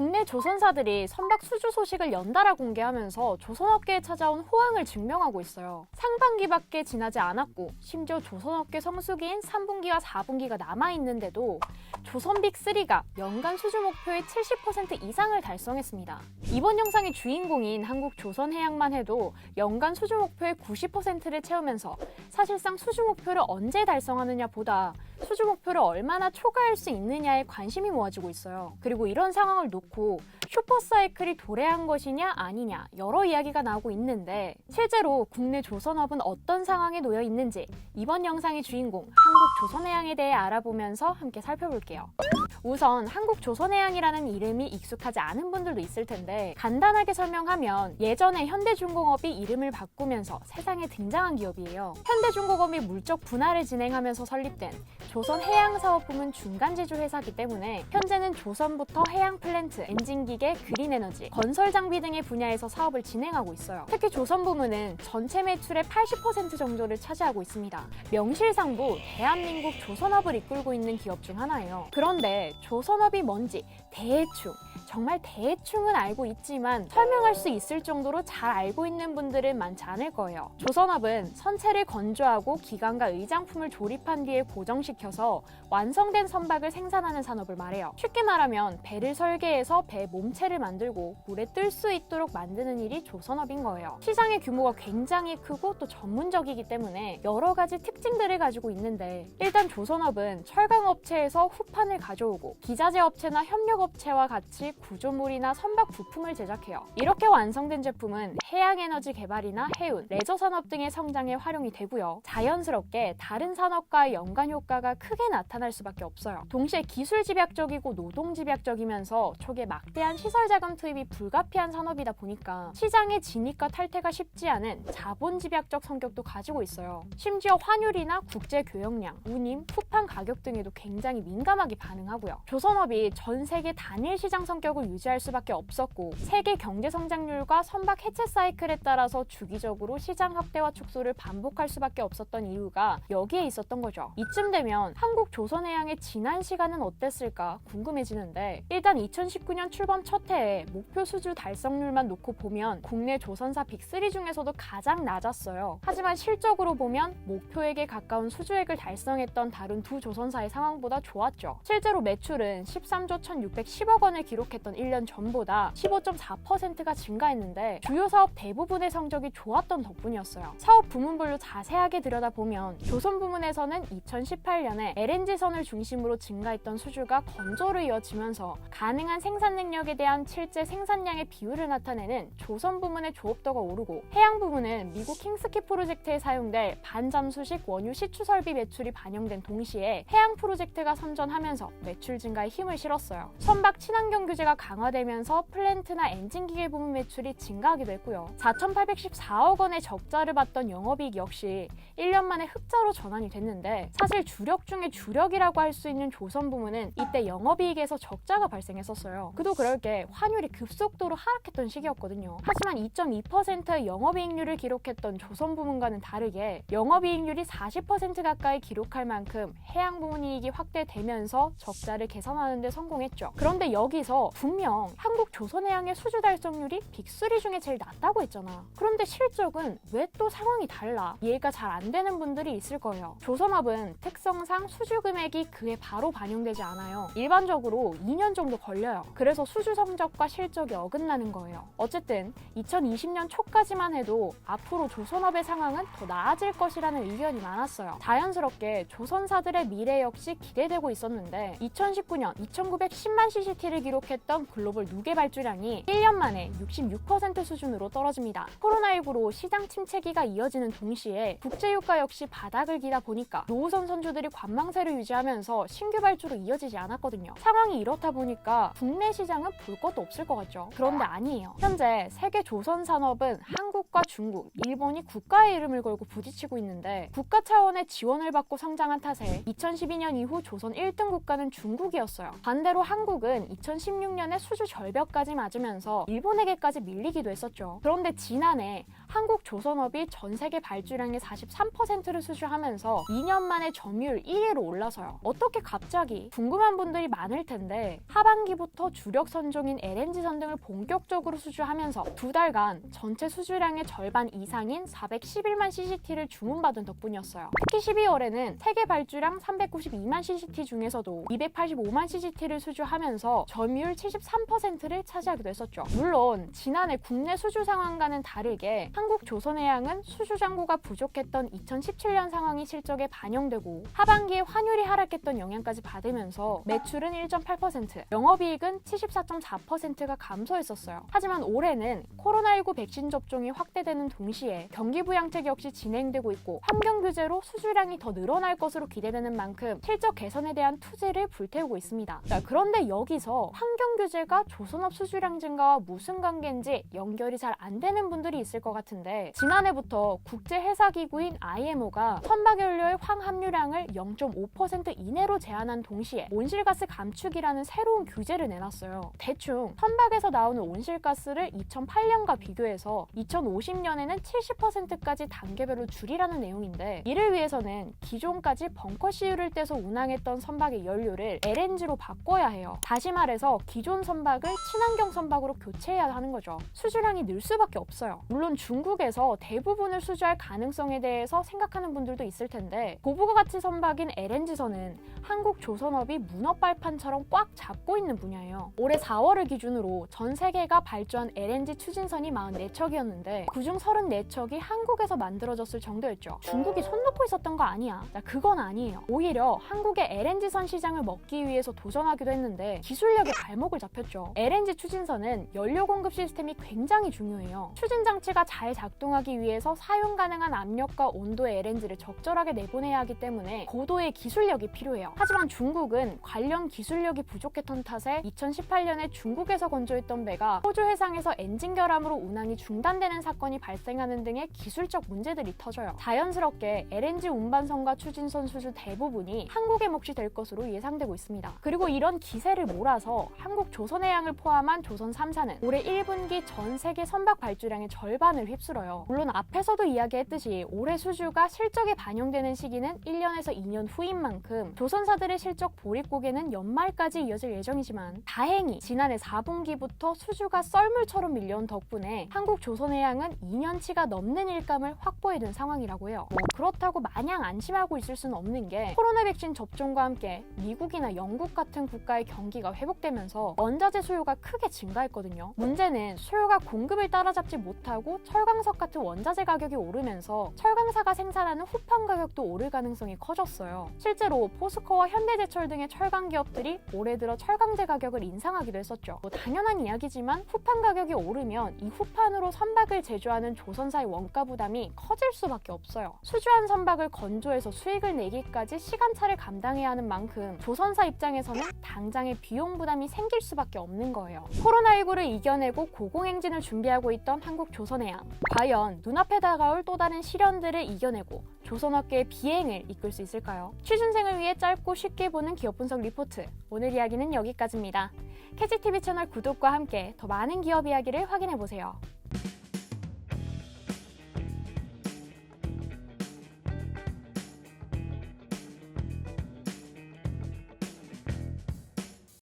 국내 조선사들이 선박 수주 소식을 연달아 공개하면서 조선업계에 찾아온 호황을 증명하고 있어요. 상반기밖에 지나지 않았고 심지어 조선업계 성수기인 3분기와 4분기가 남아 있는데도 조선빅3가 연간 수주 목표의 70% 이상을 달성했습니다. 이번 영상의 주인공인 한국 조선해양만 해도 연간 수주 목표의 90%를 채우면서 사실상 수주 목표를 언제 달성하느냐 보다 수주 목표를 얼마나 초과할 수 있느냐에 관심이 모아지고 있어요. 그리고 이런 상황을 놓고 않고 슈퍼사이클이 도래한 것이냐 아니냐 여러 이야기가 나오고 있는데 실제로 국내 조선업은 어떤 상황에 놓여 있는지 이번 영상의 주인공 한국 조선해양에 대해 알아보면서 함께 살펴볼게요. 우선 한국 조선해양이라는 이름이 익숙하지 않은 분들도 있을 텐데 간단하게 설명하면 예전에 현대중공업이 이름을 바꾸면서 세상에 등장한 기업이에요. 현대중공업이 물적 분할을 진행하면서 설립된 조선해양사업부문 중간제조 회사이기 때문에 현재는 조선부터 해양 플랜트, 엔진기 계, 그린 에너지, 건설 장비 등의 분야에서 사업을 진행하고 있어요. 특히 조선 부문은 전체 매출의 80% 정도를 차지하고 있습니다. 명실상부 대한민국 조선업을 이끌고 있는 기업 중 하나예요. 그런데 조선업이 뭔지 대충 정말 대충은 알고 있지만 설명할 수 있을 정도로 잘 알고 있는 분들은 많지 않을 거예요. 조선업은 선체를 건조하고 기관과 의장품을 조립한 뒤에 고정시켜서 완성된 선박을 생산하는 산업을 말해요. 쉽게 말하면 배를 설계해서 배 몸체를 만들고 물에 뜰 수 있도록 만드는 일이 조선업인 거예요. 시장의 규모가 굉장히 크고 또 전문적이기 때문에 여러 가지 특징들을 가지고 있는데 일단 조선업은 철강 업체에서 후판을 가져오고 기자재 업체나 협력 업체와 같이 구조물이나 선박 부품을 제작해요. 이렇게 완성된 제품은 해양에너지 개발이나 해운, 레저 산업 등의 성장에 활용이 되고요. 자연스럽게 다른 산업과의 연관 효과가 크게 나타날 수밖에 없어요. 동시에 기술 집약적이고 노동 집약적이면서 초기에 막대한 시설 자금 투입이 불가피한 산업이다 보니까 시장의 진입과 탈퇴가 쉽지 않은 자본 집약적 성격도 가지고 있어요. 심지어 환율이나 국제 교역량, 운임, 후판 가격 등에도 굉장히 민감하게 반응하고요. 조선업이 전 세계 단일 시장 성격 을 유지할 수밖에 없었고 세계 경제 성장률과 선박 해체 사이클에 따라서 주기적으로 시장 확대와 축소를 반복할 수밖에 없었던 이유가 여기에 있었던 거죠. 이쯤 되면 한국 조선해양의 지난 시간은 어땠을까 궁금해지는데 일단 2019년 출범 첫 해에 목표 수주 달성률만 놓고 보면 국내 조선사 빅3 중에서도 가장 낮았어요. 하지만 실적으로 보면 목표액에 가까운 수주액을 달성했던 다른 두 조선사의 상황보다 좋았죠. 실제로 매출은 13조 1,610억 원을 기록했 던 1년 전보다 15.4%가 증가했는데 주요 사업 대부분의 성적이 좋았던 덕분이었어요. 사업 부문별로 자세하게 들여다보면 조선 부문에서는 2018년에 LNG선을 중심으로 증가했던 수주가 건조로 이어지면서 가능한 생산 능력에 대한 실제 생산량의 비율을 나타내는 조선 부문의 조업도가 오르고 해양 부문은 미국 킹스키 프로젝트에 사용될 반잠수식 원유 시추 설비 매출이 반영된 동시에 해양 프로젝트가 선전하면서 매출 증가에 힘을 실었어요. 선박 친환경 규제가 강화되면서 플랜트나 엔진 기계 부문 매출이 증가하기도 했고요. 4,814억 원의 적자를 봤던 영업이익 역시 1년 만에 흑자로 전환이 됐는데 사실 주력 중에 주력이라고 할 수 있는 조선 부문은 이때 영업이익에서 적자가 발생했었어요. 그도 그럴 게 환율이 급속도로 하락했던 시기였거든요. 하지만 2.2%의 영업이익률을 기록했던 조선 부문과는 다르게 영업이익률이 40% 가까이 기록할 만큼 해양 부문 이익이 확대되면서 적자를 개선하는 데 성공했죠. 그런데 여기서 분명 한국 조선해양의 수주 달성률이 빅3 중에 제일 낮다고 했잖아. 그런데 실적은 왜 또 상황이 달라? 이해가 잘 안 되는 분들이 있을 거예요. 조선업은 특성상 수주 금액이 그에 바로 반영되지 않아요. 일반적으로 2년 정도 걸려요. 그래서 수주 성적과 실적이 어긋나는 거예요. 어쨌든 2020년 초까지만 해도 앞으로 조선업의 상황은 더 나아질 것이라는 의견이 많았어요. 자연스럽게 조선사들의 미래 역시 기대되고 있었는데 2019년 2,910만 cct를 기록했 던 글로벌 누계 발주량이 1년 만에 66% 수준으로 떨어집니다. 코로나19로 시장 침체기가 이어지는 동시에 국제유가 역시 바닥을 기다 보니까 노후선 선주들이 관망세를 유지하면서 신규 발주로 이어지지 않았거든요. 상황이 이렇다 보니까 국내 시장은 볼 것도 없을 것 같죠. 그런데 아니에요. 현재 세계 조선 산업은 한국과 중국, 일본이 국가의 이름을 걸고 부딪히고 있는데 국가 차원의 지원을 받고 성장한 탓에 2012년 이후 조선 1등 국가는 중국이었어요. 반대로 한국은 2016 년에 수주 절벽까지 맞으면서 일본에게까지 밀리기도 했었죠. 그런데 지난해 한국 조선업이 전 세계 발주량의 43%를 수주하면서 2년 만에 점유율 1위로 올라서요. 어떻게 갑자기? 궁금한 분들이 많을 텐데 하반기부터 주력 선종인 LNG 선 등을 본격적으로 수주하면서 두 달간 전체 수주량의 절반 이상인 411만 cct를 주문받은 덕분이었어요. 특히 12월에는 세계 발주량 392만 cct 중에서도 285만 cct를 수주하면서 점유율 73%를 차지하기도 했었죠. 물론 지난해 국내 수주 상황과는 다르게 한국 조선해양은 수주 잔고가 부족했던 2017년 상황이 실적에 반영되고 하반기에 환율이 하락했던 영향까지 받으면서 매출은 1.8%, 영업이익은 74.4%가 감소했었어요. 하지만 올해는 코로나19 백신 접종이 확대되는 동시에 경기 부양책 역시 진행되고 있고 환경 규제로 수주량이 더 늘어날 것으로 기대되는 만큼 실적 개선에 대한 투지를 불태우고 있습니다. 자, 그런데 여기서 환경 규제가 조선업 수주량 증가와 무슨 관계인지 연결이 잘 안 되는 분들이 있을 것 같은데 지난해부터 국제 회사 기구인 IMO가 선박연료의 황함유량을 0.5% 이내로 제한한 동시에 온실가스 감축이라는 새로운 규제를 내놨어요. 대충 선박에서 나오는 온실가스를 2008년과 비교해서 2050년에는 70%까지 단계별로 줄이라는 내용인데 이를 위해서는 기존까지 벙커 CU를 떼서 운항했던 선박의 연료를 LNG로 바꿔야 해요. 다시 말해서 기존 선박을 친환경 선박으로 교체해야 하는 거죠. 수주량이 늘 수밖에 없어요. 물론 중국에서 대부분을 수주할 가능성에 대해서 생각하는 분들도 있을 텐데 고부가 가치 선박인 LNG선은 한국 조선업이 문어 발판처럼 꽉 잡고 있는 분야예요. 올해 4월을 기준으로 전 세계가 발주한 LNG 추진선이 44척이었는데 그중 34척이 한국에서 만들어졌을 정도였죠. 중국이 손 놓고 있었던 거 아니야. 자, 그건 아니에요. 오히려 한국의 LNG선 시장을 먹기 위해서 도전하기도 했는데 기술력에 발목 을 잡혔죠. LNG 추진선은 연료 공급 시스템이 굉장히 중요해요. 추진 장치가 잘 작동하기 위해서 사용 가능한 압력과 온도의 LNG를 적절하게 내보내야 하기 때문에 고도의 기술력이 필요해요. 하지만 중국은 관련 기술력이 부족했던 탓에 2018년에 중국에서 건조했던 배가 호주 해상에서 엔진 결함으로 운항이 중단되는 사건이 발생하는 등의 기술적 문제들이 터져요. 자연스럽게 LNG 운반선과 추진선 수주 대부분이 한국의 몫이 될 것으로 예상되고 있습니다. 그리고 이런 기세를 몰아서 한국 조선해양을 포함한 조선 3사는 올해 1분기 전 세계 선박 발주량의 절반을 휩쓸어요. 물론 앞에서도 이야기했듯이 올해 수주가 실적에 반영되는 시기는 1년에서 2년 후인 만큼 조선사들의 실적 보릿고개는 연말까지 이어질 예정이지만 다행히 지난해 4분기부터 수주가 썰물처럼 밀려온 덕분에 한국 조선해양은 2년치가 넘는 일감을 확보해둔 상황이라고 해요. 뭐 그렇다고 마냥 안심하고 있을 수는 없는 게 코로나 백신 접종과 함께 미국이나 영국 같은 국가의 경기가 회복되면서 원자재 수요가 크게 증가했거든요. 문제는 수요가 공급을 따라잡지 못하고 철강석 같은 원자재 가격이 오르면서 철강사가 생산하는 후판 가격도 오를 가능성이 커졌어요. 실제로 포스코와 현대제철 등의 철강 기업들이 올해 들어 철강제 가격을 인상하기도 했었죠. 뭐 당연한 이야기지만 후판 가격이 오르면 이 후판으로 선박을 제조하는 조선사의 원가 부담이 커질 수밖에 없어요. 수주한 선박을 건조해서 수익을 내기까지 시간차를 감당해야 하는 만큼 조선사 입장에서는 당장의 비용 부담이 생길 수밖에 없는 거예요. 코로나19를 이겨내고 고공행진을 준비하고 있던 한국 조선해양. 과연 눈앞에 다가올 또 다른 시련들을 이겨내고 조선업계의 비행을 이끌 수 있을까요? 취준생을 위해 짧고 쉽게 보는 기업 분석 리포트. 오늘 이야기는 여기까지입니다. 캐지TV 채널 구독과 함께 더 많은 기업 이야기를 확인해 보세요.